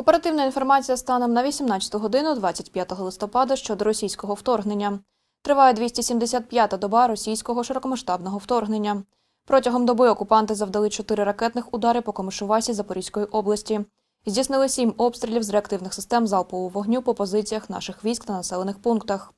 Оперативна інформація станом на 18 годину 25 листопада щодо російського вторгнення. Триває 275-та доба російського широкомасштабного вторгнення. Протягом доби окупанти завдали чотири ракетних удари по Комишувасі Запорізької області. Здійснили сім обстрілів з реактивних систем залпового вогню по позиціях наших військ та населених пунктах.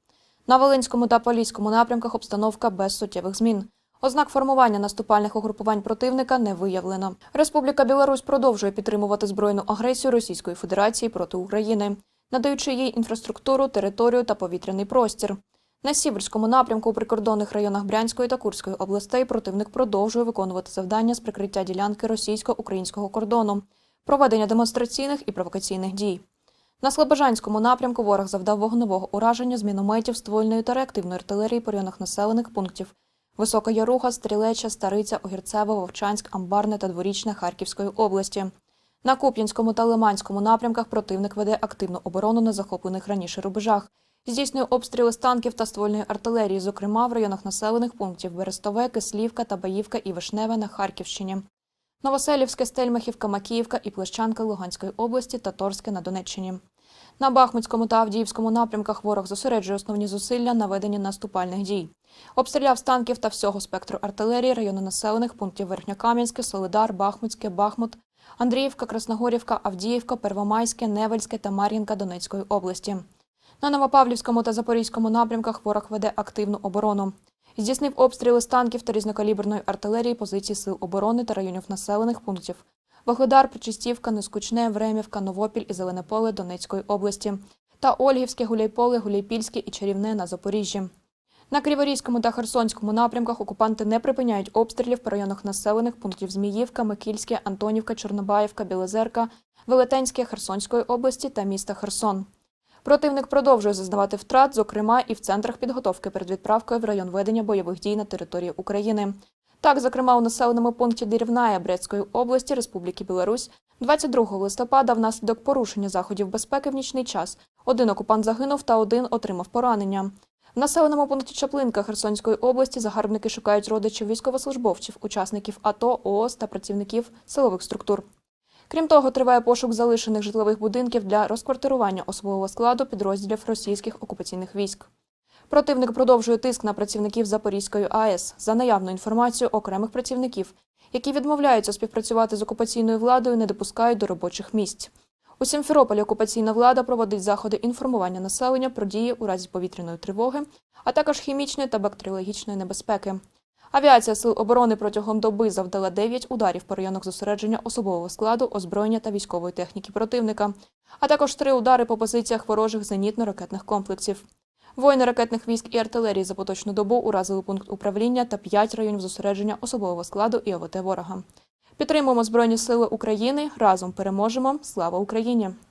На Волинському та Поліському напрямках обстановка без суттєвих змін. Ознак формування наступальних угрупувань противника не виявлено. Республіка Білорусь продовжує підтримувати збройну агресію Російської Федерації проти України, надаючи їй інфраструктуру, територію та повітряний простір. На Сіверському напрямку у прикордонних районах Брянської та Курської областей противник продовжує виконувати завдання з прикриття ділянки російсько-українського кордону, проведення демонстраційних і провокаційних дій. На Слобожанському напрямку ворог завдав вогневого ураження з мінометів, ствольної та реактивної артилерії по районах населених пунктів Висока Яруха, Стрілеча, Стариця, Огірцево, Вовчанськ, Амбарне та Дворічне Харківської області. На Куп'янському та Лиманському напрямках противник веде активну оборону на захоплених раніше рубежах. Здійснює обстріли з танків та ствольної артилерії, зокрема в районах населених пунктів Берестове, Кислівка, Табаївка і Вишневе на Харківщині. Новоселівське, Стельмахівка, Макіївка і Плещанка Луганської області та Торське на Донеччині. На Бахмутському та Авдіївському напрямках ворог зосереджує основні зусилля на веденні наступальних дій. Обстріляв з танків та всього спектру артилерії райони населених пунктів Верхньокам'янське, Солидар, Бахмутське, Бахмут, Андріївка, Красногорівка, Авдіївка, Первомайське, Невельське та Мар'їнка Донецької області. На Новопавлівському та Запорізькому напрямках ворог веде активну оборону. Здійснив обстріли з танків та різнокаліберної артилерії позицій сил оборони та районів населених пунктів. Вугледар, Причистівка, Нескучне, Времівка, Новопіль і Зелене поле Донецької області та Ольгівське, Гуляйполе, Гуляйпільське і Чарівне на Запоріжжі. На Криворізькому та Херсонському напрямках окупанти не припиняють обстрілів по районах населених пунктів Зміївка, Микільське, Антонівка, Чорнобаївка, Білозерка, Велетенське Херсонської області та міста Херсон. Противник продовжує зазнавати втрат, зокрема і в центрах підготовки перед відправкою в район ведення бойових дій на території України. Так, зокрема, у населеному пункті Дерівная Брестської області Республіки Білорусь 22 листопада внаслідок порушення заходів безпеки в нічний час один окупант загинув та один отримав поранення. В населеному пункті Чаплинка Херсонської області загарбники шукають родичів військовослужбовців, учасників АТО, ООС та працівників силових структур. Крім того, триває пошук залишених житлових будинків для розквартирування особового складу підрозділів російських окупаційних військ. Противник продовжує тиск на працівників Запорізької АЕС за наявну інформацію окремих працівників, які відмовляються співпрацювати з окупаційною владою, не допускають до робочих місць. У Сімферополі окупаційна влада проводить заходи інформування населення про дії у разі повітряної тривоги, а також хімічної та бактеріологічної небезпеки. Авіація Сил оборони протягом доби завдала 9 ударів по районах зосередження особового складу, озброєння та військової техніки противника, а також три удари по позиціях ворожих зенітно-ракетних комплексів. Воїни ракетних військ і артилерії за поточну добу уразили пункт управління та п'ять районів зосередження особового складу і ОВТ ворога. Підтримуємо Збройні Сили України. Разом переможемо. Слава Україні!